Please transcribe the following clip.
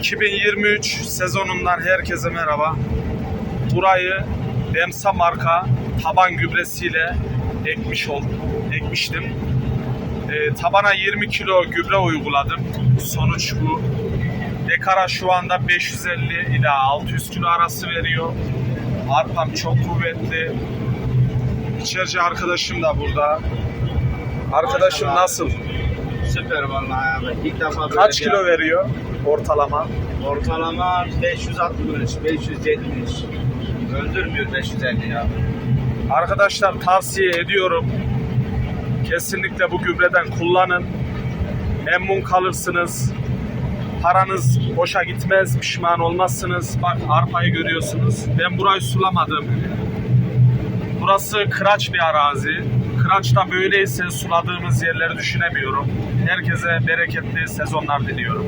2023 sezonundan herkese merhaba. Burayı Demsa marka taban gübresiyle ekmiş oldum, ekmiştim. Ee, tabana 20 kilo gübre uyguladım. Sonuç bu. Dekara şu anda 550 ila 600 kilo arası veriyor. Arpam çok kuvvetli. İçerici arkadaşım da burada. Arkadaşım nasıl? Süper vallahi abi. İlk defa böyle Kaç bir- kilo veriyor ortalama? Ortalama 560, 570. Öldürmüyor 550 ya. Arkadaşlar tavsiye ediyorum. Kesinlikle bu gübreden kullanın. Memnun kalırsınız. Paranız boşa gitmez, pişman olmazsınız. Bak arpayı görüyorsunuz. Ben burayı sulamadım. Burası kıraç bir arazi. Kıraçta böyleyse suladığımız yerleri düşünemiyorum. Herkese bereketli sezonlar diliyorum.